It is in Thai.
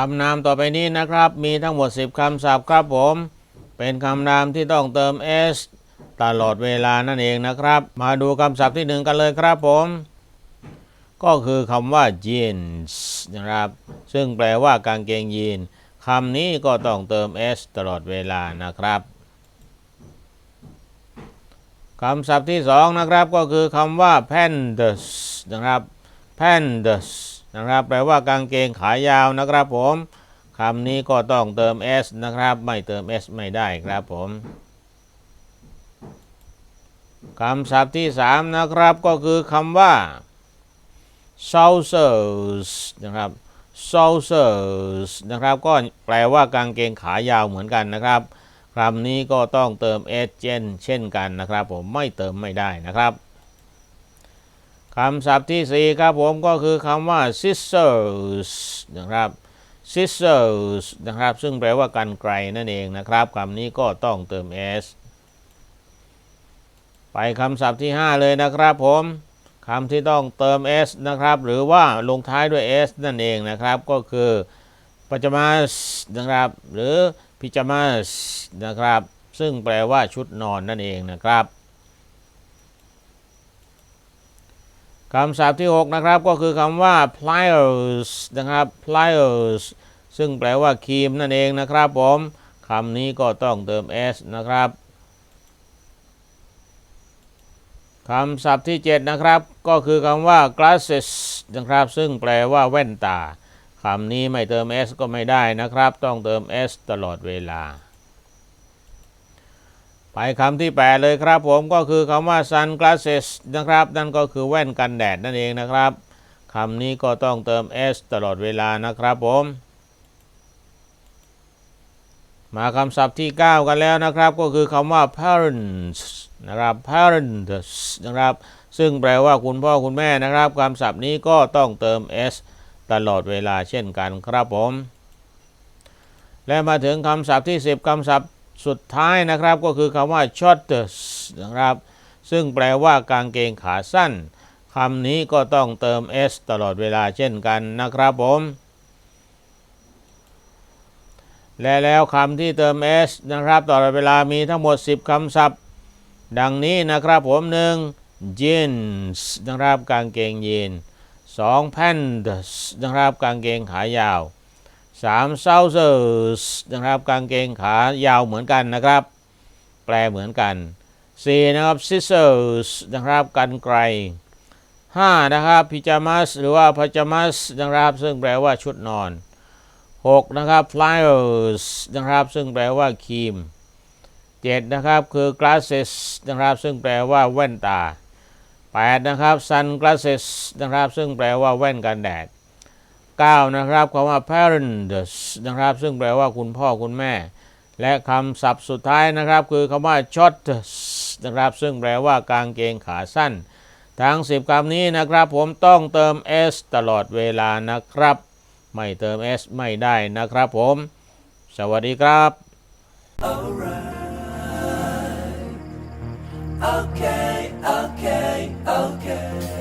คำนามต่อไปนี้นะครับ มีทั้งหมด 10 คำศัพท์ครับผม เป็นคำนามที่ต้องเติม s ตลอดเวลานั่นเองนะครับ มาดูคำศัพท์ที่หนึ่งกันเลยครับผม ก็คือคำว่า jeans นะครับ ซึ่งแปลว่ากางเกงยีนคำนี้ก็ต้องเติม s ตลอดเวลานะครับคำศัพท์ที่สองนะครับก็คือคำว่า pandas นะครับ pandas นะครับ แปลว่ากางเกงขายาวนะครับผมคำนี้ก็ต้องเติม s นะครับ ไม่เติม s ไม่ได้ครับผมคำศัพท์ที่สามนะครับก็คือคำว่า trousers นะครับ trousers นะครับก็แปลว่ากางเกงขายาวเหมือนกันนะครับคำนี้ก็ต้องเติม s เช่นเช่นกันนะครับ ผมไม่เติมไม่ได้นะครับ คำศัพท์ที่ 4 ครับผมก็คือคำว่า scissors นะครับ scissors นะครับ ซึ่งแปลว่ากันไกลนั่นเองนะครับคำนี้ก็ต้องเติม s ไปคำศัพท์ที่ 5 เลยนะครับผมคำที่ต้องเติม s นะครับ หรือว่าลงท้ายด้วย s นั่นเองนะครับก็คือ pajamas นะครับ หรือ pyjamas นะครับ ซึ่งแปลว่าชุดนอนนั่นเองนะครับ คำศัพท์ที่ 6 นะครับ ก็คือคำว่า pliers นะครับ pliers ซึ่งแปลว่าครีมนั่นเองนะครับผมคำนี้ก็ต้องเติม s นะครับคำศัพท์ที่ 7 นะครับ ก็คือคำว่า glasses นะครับ ซึ่งแปลว่าแว่นตาคำนี้ไม่เติม s ก็ไม่ได้นะครับ ต้องเติม s ตลอดเวลา ไปคำที่ 8 เลยครับผมก็คือคำว่า sunglasses นะครับ นั่นก็คือแว่นกันแดดนั่นเองนะครับคำนี้ก็ต้องเติม s ตลอดเวลานะครับผม มาคำศัพท์ที่ 9 กันแล้วนะครับ ก็คือคำว่า parents นะครับ parents นะครับ ซึ่งแปลว่าคุณพ่อคุณแม่นะครับคำศัพท์นี้ก็ต้องเติม s ตลอดเวลาเช่นกันครับผม และมาถึงคำศัพท์ที่ 10คำศัพท์ สุดท้ายนะครับก็คือคำว่า shorts นะครับ ซึ่งแปลว่ากางเกงขาสั้นคำนี้ก็ต้องเติม s ตลอดเวลาเช่นกันนะครับผม และแล้วคำที่เติม s นะครับ ตลอดเวลามีทั้งหมด 10คำศัพท์ ดังนี้นะครับผม 1. jeans นะครับกางเกงยีน 2. pants นะครับกางเกงขายาว 3. trousers นะครับกางเกงขายาวเหมือนกันนะครับ แปลเหมือนกัน 4. นะครับ scissors นะครับกันไกล 5. นะครับ pyjamas หรือว่า pajamas นะครับ ซึ่งแปลว่าชุดนอน 6. นะครับ pliers นะครับ ซึ่งแปลว่าครีม 7. นะครับคือ glasses นะครับ ซึ่งแปลว่าแว่นตา 8. นะครับ sunglasses นะครับ ซึ่งแปลว่าแว่นกันแดด 9 นะครับคำว่า parents นะครับ ซึ่งแปลว่าคุณพ่อคุณแม่ และคำศัพท์สุดท้ายนะครับ คือคำว่า shorts นะครับ ซึ่งแปลว่ากางเกงขาสั้น ทั้ง 10คำนี้นะครับ ผมต้องเติม s ตลอดเวลานะครับ ไม่เติม s ไม่ได้นะครับผม สวัสดีครับ Okay, okay, okay.